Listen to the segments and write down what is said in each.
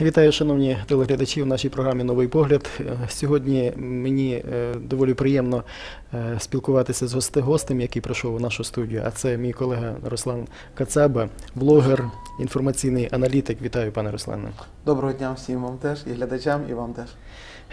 Вітаю, шановні телеглядачі, в нашій програмі Новий погляд. Е, Сьогодні мені е, доволі приємно е, спілкуватися з гостем, який прийшов у нашу студію. А це мій колега Руслан Кацаба, блогер, інформаційний аналітик. Вітаю, пане Руслане. Доброго дня всім вам теж, і глядачам, і вам теж.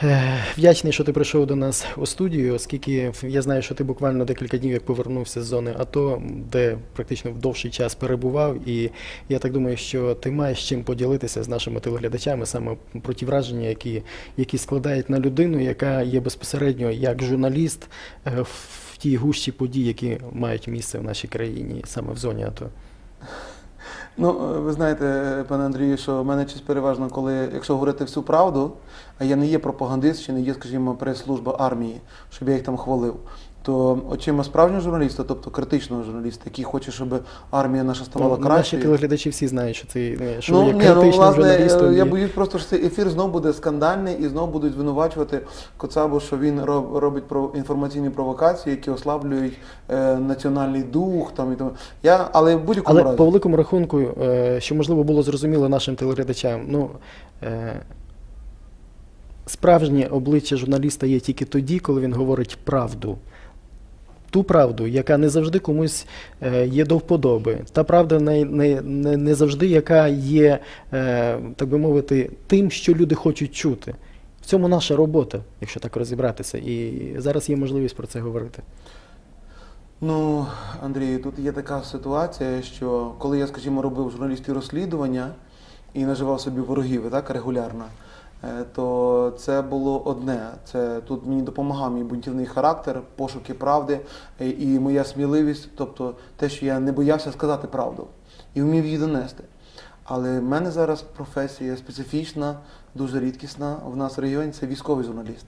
Е, Вдячний, що ти прийшов до нас у студію, оскільки я знаю, що ти буквально декілька днів як повернувся з зони АТО, де практично в довший час перебував. І я так думаю, що ти маєш чим поділитися з нашими телеглядачами саме про ті враження, які, які складають на людину, яка є безпосередньо як журналіст е, в тій гущі подій, які мають місце в нашій країні, саме в зоні АТО. Ну, е, ви знаєте, пане Андрію, що в мене честь переважно, коли, якщо говорити всю правду, а я не є пропагандист чи не є, скажімо, прес-служба армії, щоб я їх там хвалив, то очима справжнього журналіста, тобто критичного журналіста, який хоче, щоб армія наша ставала Ну, наші телеглядачі всі знають, що ти е, що Ну, є ні, критичним ну, власне, журналістом. е, я і- боюсь просто, що цей ефір знов буде скандальний і знов будуть звинувачувати Коцабу, що він роб- робить про інформаційні провокації, які ослаблюють е, національний дух. Там, і тому. Я, але в будь-якому Але разі. по великому рахунку, е, що можливо було зрозуміло нашим телеглядачам, ну е, справжнє обличчя журналіста є тільки тоді, коли він говорить правду. Ту правду, яка не завжди комусь е, є до вподоби. Та правда не, не, не, завжди, яка є, е, так би мовити, тим, що люди хочуть чути. В цьому наша робота, якщо так розібратися. І зараз є можливість про це говорити. Ну, Андрію, тут є така ситуація, що коли я, скажімо, робив журналістські розслідування і наживав собі ворогів так, регулярно, то це було одне. Це тут мені допомагав мій бунтівний характер, пошуки правди е, і моя сміливість, тобто те, що я не боявся сказати правду і вмів її донести. Але в мене зараз професія специфічна, дуже рідкісна. В нас в регіоні це військовий журналіст.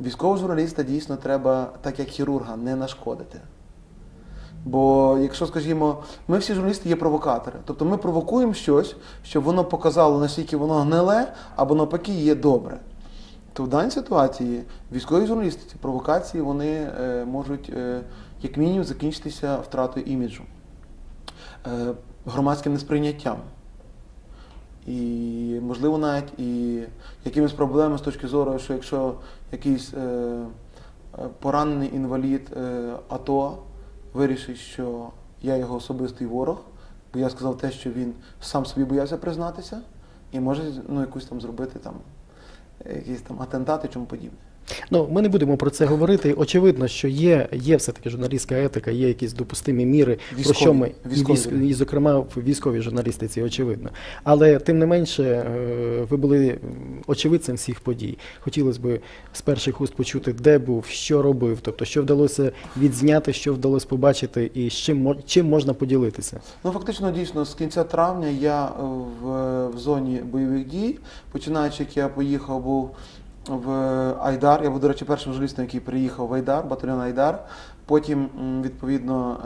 Військового журналіста дійсно треба, так як хірурга, не нашкодити. Бо якщо, скажімо, ми всі журналісти є провокатори. Тобто ми провокуємо щось, щоб воно показало, наскільки воно гниле, або навпаки є добре. То в даній ситуації військові журналісти, ці провокації, вони е, можуть, е, як мінімум, закінчитися втратою іміджу, е, громадським несприйняттям. І, можливо, навіть і якимись проблемами з точки зору, що якщо якийсь е, е, поранений інвалід е, АТО вирішить, що я його особистий ворог, бо я сказав те, що він сам собі боявся признатися, і може ну, якусь там зробити там, якісь там атентати чому подібне. Ну, ми не будемо про це говорити. Очевидно, що є, є все-таки журналістська етика, є якісь допустимі міри, про що ми військові. військ, і, зокрема, в військовій журналістиці, очевидно. Але тим не менше, е, ви були очевидцем всіх подій. Хотілося б з перших уст почути, де був, що робив, тобто, що вдалося відзняти, що вдалося побачити, і з чим чим можна поділитися. Ну, фактично, дійсно, з кінця травня я е, в, в зоні бойових дій, починаючи, як я поїхав, був в Айдар. Я був, до речі, першим журналістом, який приїхав в Айдар, батальйон Айдар. Потім, відповідно,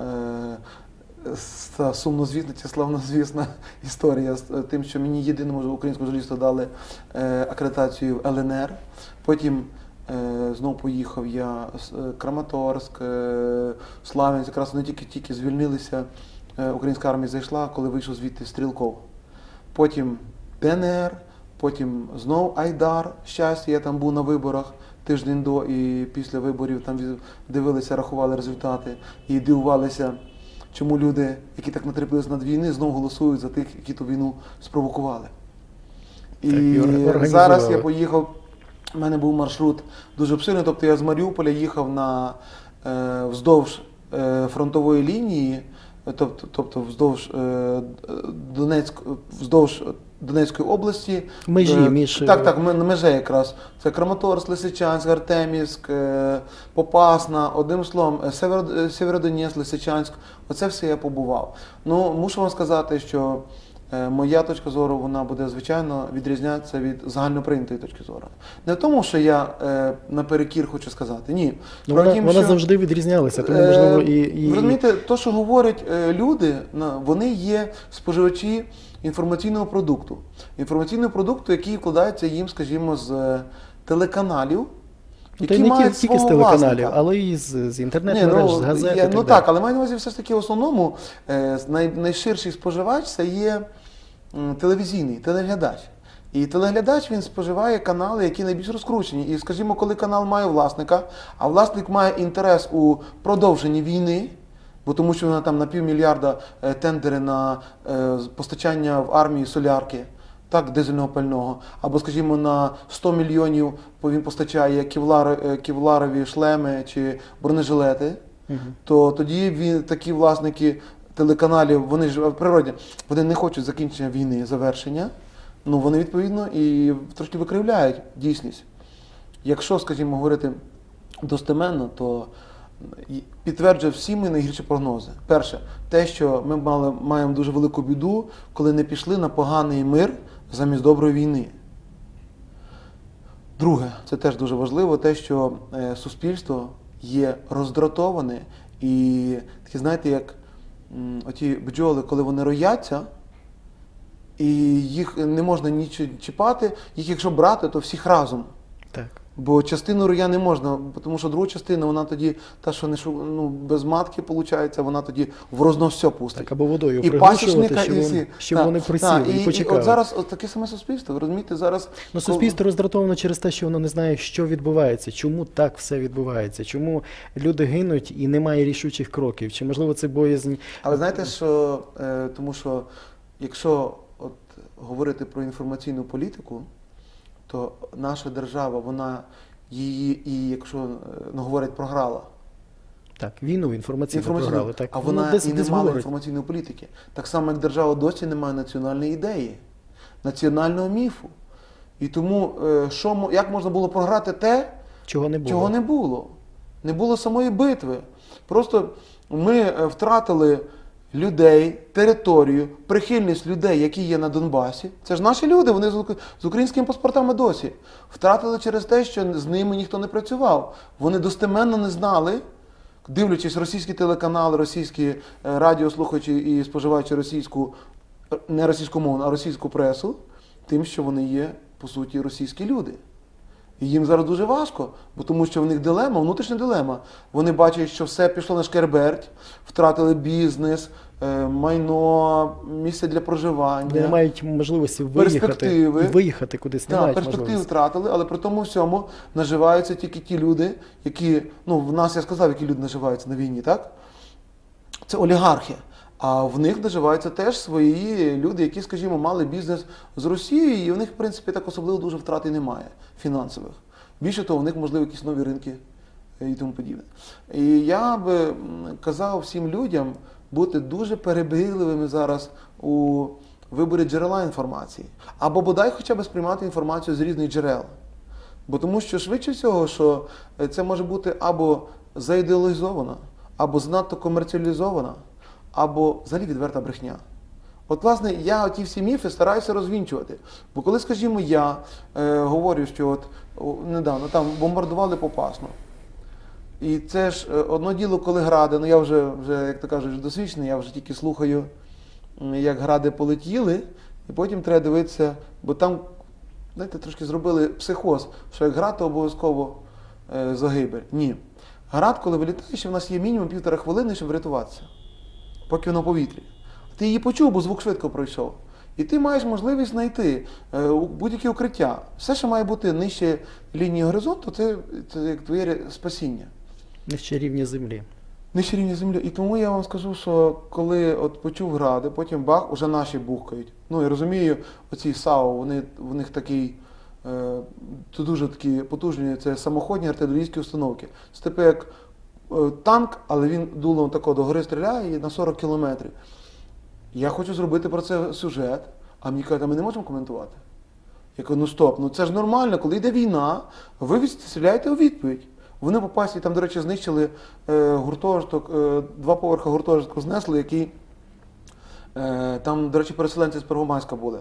е, сумнозвісна чи славнозвісна історія з е, тим, що мені єдиному українському журналісту дали е, акредитацію в ЛНР. Потім е, знов поїхав я з Краматорськ, Славянськ, якраз вони тільки тільки звільнилися. Українська армія зайшла, коли вийшов звідти Стрілков. Потім ДНР, потім знов Айдар, щастя, я там був на виборах тиждень до і після виборів там дивилися, рахували результати і дивувалися, чому люди, які так натрапились над війни, знов голосують за тих, які ту війну спровокували. І, Так, і зараз я поїхав, у мене був маршрут дуже обсильний, тобто я з Маріуполя їхав на е, вздовж е, фронтової лінії, тобто, тобто вздовж, е, Донецьк, вздовж Донецької області. Межі Е, між- Так, так, на межі якраз. Це Краматорськ, Лисичанськ, Артемівськ, е, Попасна, одним словом, е, е, Сєвєродонецьк, Лисичанськ. Оце все я побував. Ну, мушу вам сказати, що е, моя точка зору вона буде звичайно відрізнятися від загальноприйнятої точки зору. Не в тому, що я е, наперекір хочу сказати. Ні. Ну, вона, тім, вона що- завжди відрізнялася, тому Е, можливо і, і, Розумієте, то, що говорять е, люди, вони є споживачі інформаційного продукту. Інформаційного продукту, який вкладається їм, скажімо, з е, телеканалів, Ну, які та й не мають тільки з телеканалів, власника. але і з, з Ні, інтернет-мереж, з газет. я- і так ну далі. так, але маю на увазі все ж таки в основному е, най, найширший споживач це є телевізійний, телеглядач. І телеглядач він споживає канали, які найбільш розкручені. І, скажімо, коли канал має власника, а власник має інтерес у продовженні війни, бо тому що вона там на півмільярда е, тендери на е, постачання в армії солярки, так, дизельного пального, або, скажімо, на 100 мільйонів він постачає кевлар, е, кевларові шлеми чи бронежилети, то тоді він, такі власники телеканалів, вони ж в природі, вони не хочуть закінчення війни, завершення. Ну, вони відповідно і трошки викривляють дійсність. Якщо, скажімо, говорити достеменно, то підтверджує всі мої найгірші прогнози. Перше, те, що ми мали, маємо дуже велику біду, коли не пішли на поганий мир замість доброї війни. Друге, це теж дуже важливо, те, що е, суспільство є роздратоване і такі, знаєте, як оті бджоли, коли вони рояться, і їх не можна нічого чіпати, їх якщо брати, то всіх разом. Так. Бо частину роя не можна, тому що друга частина, вона тоді, та, що не ну, без матки, виходить, вона тоді в розно пустить. Так, або водою і пасічника, щоб, і всі. щоб вони присіли і, і, почекали. от зараз от таке саме суспільство, ви розумієте, зараз... Ну, коли- суспільство роздратовано через те, що воно не знає, що відбувається, чому так все відбувається, чому люди гинуть і немає рішучих кроків. Чи можливо це боязнь? Але знаєте, що е, тому що якщо от говорити про інформаційну політику, то наша держава, вона її, і якщо е, ну, говорять, програла. Так, війну Інформаційну, програли. Так, а Воно вона десь, і не десь мала говорить. інформаційної політики. Так само, як держава досі не має національної ідеї, національного міфу. І тому е, що, як можна було програти те, Чого не було. Чого не було? Не було самої битви. Просто ми е, втратили людей, територію, прихильність людей, які є на Донбасі. Це ж наші люди, вони з українськими паспортами досі. Втратили через те, що з ними ніхто не працював. Вони достеменно не знали, дивлячись російські телеканали, російські е, радіослухачі і споживаючи російську, е, не російську мову, а російську пресу, тим, що вони є, по суті, російські люди. І їм зараз дуже важко, бо тому що в них дилема, внутрішня дилема. Вони бачать, що все пішло на шкерберть, втратили бізнес, е, майно, місце для проживання. Вони не мають можливості виїхати, Перспективи. виїхати кудись, не Так, мають перспективи можливості. втратили, але при тому всьому наживаються тільки ті люди, які, ну, в нас я сказав, які люди наживаються на війні, так? Це олігархи. А в них наживаються теж свої люди, які, скажімо, мали бізнес з Росією, і в них, в принципі, так особливо дуже втрат і немає фінансових. Більше того, в них можливо якісь нові ринки е, і тому подібне. І я би казав всім людям бути дуже перебігливими зараз у виборі джерела інформації. Або бодай хоча б сприймати інформацію з різних джерел. Бо тому що швидше всього, що е, це може бути або заідеалізована, або занадто комерціалізована, або взагалі відверта брехня. От, власне, я ті всі міфи стараюся розвінчувати. Бо коли, скажімо, я е, говорю, що от недавно там бомбардували попасно. І це ж е, одно діло, коли гради, ну я вже, вже як то кажуть, досвідчений, я вже тільки слухаю, як гради полетіли, і потім треба дивитися, бо там, знаєте, трошки зробили психоз, що як грати обов'язково е, загибель. Ні. Град, коли вилітає, ще в нас є мінімум півтора хвилини, щоб врятуватися, поки воно в повітрі. Ти її почув, бо звук швидко пройшов. І ти маєш можливість знайти е, будь-яке укриття. Все, що має бути нижче лінії горизонту, це, це як твоє спасіння. Нижче рівня землі. Нижче рівня землі. І тому я вам скажу, що коли от почув гради, потім бах, уже наші бухкають. Ну я розумію, оці САУ, вони в них такий. Е, це дуже такі потужні, це самоходні артилерійські установки. Це типу як танк, але він дулом тако до гори стріляє на 40 кілометрів. Я хочу зробити про це сюжет, а мені кажуть, а ми не можемо коментувати. Я кажу, ну стоп, ну це ж нормально, коли йде війна, ви відстріляєте у відповідь. Вони попасті, там, до речі, знищили е, гуртожиток, е, два поверха гуртожитку знесли, який е, там, до речі, переселенці з Первомайська були.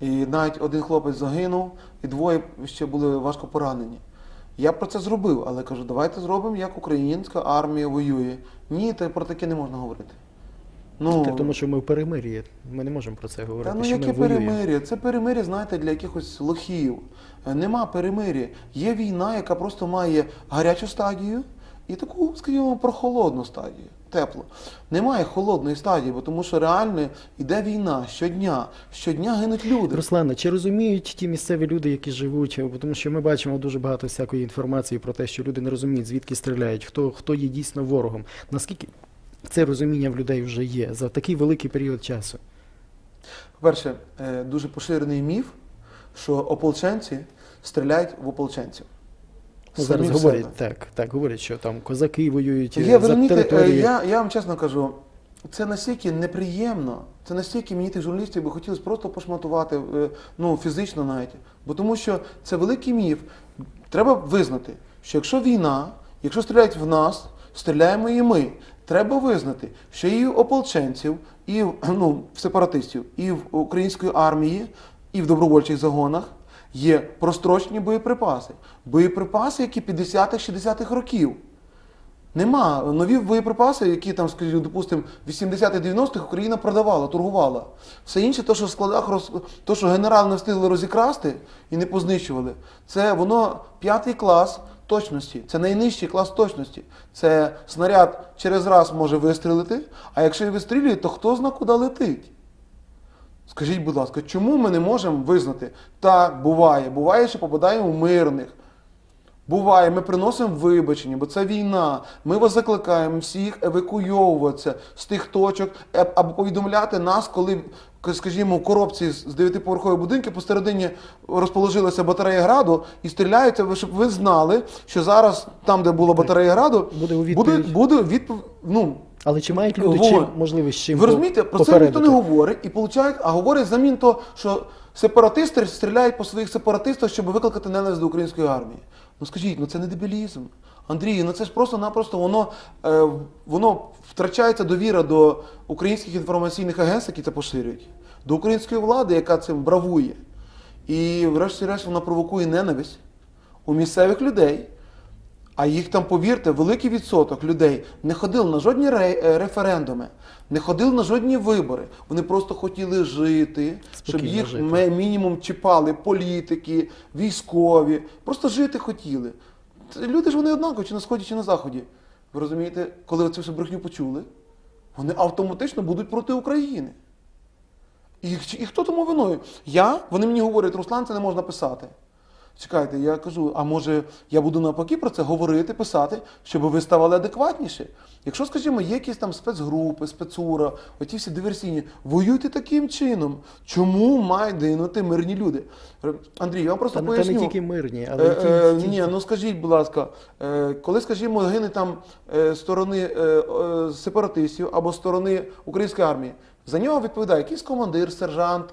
І навіть один хлопець загинув, і двоє ще були важко поранені. Я про це зробив, але кажу, давайте зробимо, як українська армія воює. Ні, то про таке не можна говорити. Ну, Так, тому що ми в перемир'ї. Ми не можемо про це говорити. та ну що яке перемир'я? Це перемир'я, знаєте, для якихось лохів. Е, Нема перемир'я. Є війна, яка просто має гарячу стадію і таку, скажімо, прохолодну стадію, теплу. Немає холодної стадії, бо тому що реально йде війна щодня, щодня гинуть люди. Руслане, чи розуміють ті місцеві люди, які живуть? Бо Тому що ми бачимо дуже багато всякої інформації про те, що люди не розуміють, звідки стріляють, хто, хто є дійсно ворогом. Наскільки це розуміння в людей вже є за такий великий період часу? По-перше, е, дуже поширений міф, що ополченці стріляють в ополченців. Ну, Самі зараз говорять себе. так, так, говорять, що там козаки воюють е, Є, за розумієте, е, я, я вам чесно кажу, це настільки неприємно, це настільки мені тих журналістів би хотілося просто пошматувати, е, ну, фізично навіть. Бо тому що це великий міф. Треба визнати, що якщо війна, якщо стріляють в нас, стріляємо і ми. Треба визнати, що і в ополченців, і в, ну, в сепаратистів, і в української армії, і в добровольчих загонах є прострочні боєприпаси. Боєприпаси, які 50-х, 60-х років. Нема нові боєприпаси, які там, скажімо, допустимо, в 80-90-х Україна продавала, торгувала. Все інше, то, що в складах роз... то, що генерал не встигли розікрасти і не познищували, це воно п'ятий клас точності. Це найнижчий клас точності. Це снаряд через раз може вистрілити, а якщо і вистрілює, то хто зна куди летить? Скажіть, будь ласка, чому ми не можемо визнати? Так, буває. Буває, що попадаємо в мирних. Буває, ми приносимо вибачення, бо це війна. Ми вас закликаємо всіх евакуйовуватися з тих точок е, або повідомляти нас, коли, скажімо, в коробці з дев'ятиповерхової будинки посередині розположилася батарея граду і стріляються, щоб ви знали, що зараз там, де була батарея граду, Буде буде, буде відповідь. Ну, Але чи мають люди чим можливість чим ви розумієте, про це ніхто не говорить і получають, а говорять замін то, що сепаратисти стріляють по своїх сепаратистах, щоб викликати ненависть до української армії. Ну скажіть, ну це не дебілізм. Андрій, ну це ж просто-напросто воно, е, воно втрачається довіра до українських інформаційних агентств, які це поширюють, до української влади, яка цим бравує. І врешті-решт вона провокує ненависть у місцевих людей. А їх там, повірте, великий відсоток людей не ходили на жодні е, референдуми, не ходили на жодні вибори. Вони просто хотіли жити, щоб їх жити. мінімум чіпали політики, військові. Просто жити хотіли. Люди ж вони однакові, чи на сході, чи на заході. Ви розумієте, коли цю всю брехню почули, вони автоматично будуть проти України. І, і хто тому виною? Я? Вони мені говорять, Руслан, це не можна писати. Чекайте, я кажу, а може я буду навпаки про це говорити, писати, щоб ви ставали адекватніші. Якщо, скажімо, є якісь там спецгрупи, спецура, оті всі диверсійні, воюйте таким чином. Чому мають гинути мирні люди? Андрій, я вам просто Та, та поясню. не тільки мирні, але Е, ті- е, ті- ні, ну скажіть, будь ласка, е, коли, скажімо, гине там е, сторони е, е, сепаратистів або сторони української армії, за нього відповідає якийсь командир, сержант,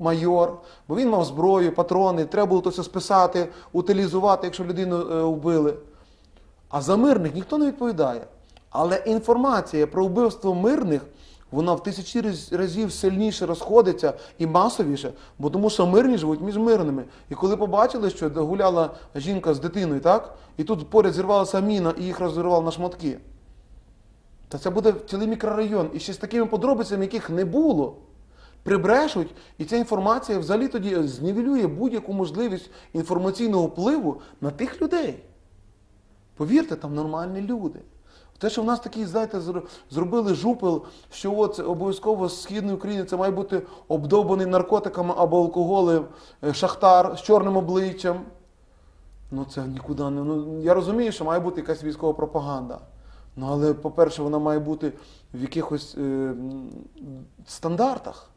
майор, бо він мав зброю, патрони, треба було то все списати, утилізувати, якщо людину е, вбили. А за мирних ніхто не відповідає. Але інформація про вбивство мирних, вона в тисячі разів сильніше розходиться і масовіше, бо тому що мирні живуть між мирними. І коли побачили, що гуляла жінка з дитиною, так? І тут поряд зірвалася міна і їх розірвало на шматки. Та це буде цілий мікрорайон. І ще з такими подробицями, яких не було. Прибрешуть, і ця інформація взагалі тоді знівелює будь-яку можливість інформаційного впливу на тих людей. Повірте, там нормальні люди. Те, що в нас такий, знаєте, зробили жупел, що от обов'язково з східної України це має бути обдобаний наркотиками або алкоголем е, шахтар з чорним обличчям. Ну це нікуди не. Ну, я розумію, що має бути якась військова пропаганда. Ну, але, по-перше, вона має бути в якихось е, стандартах.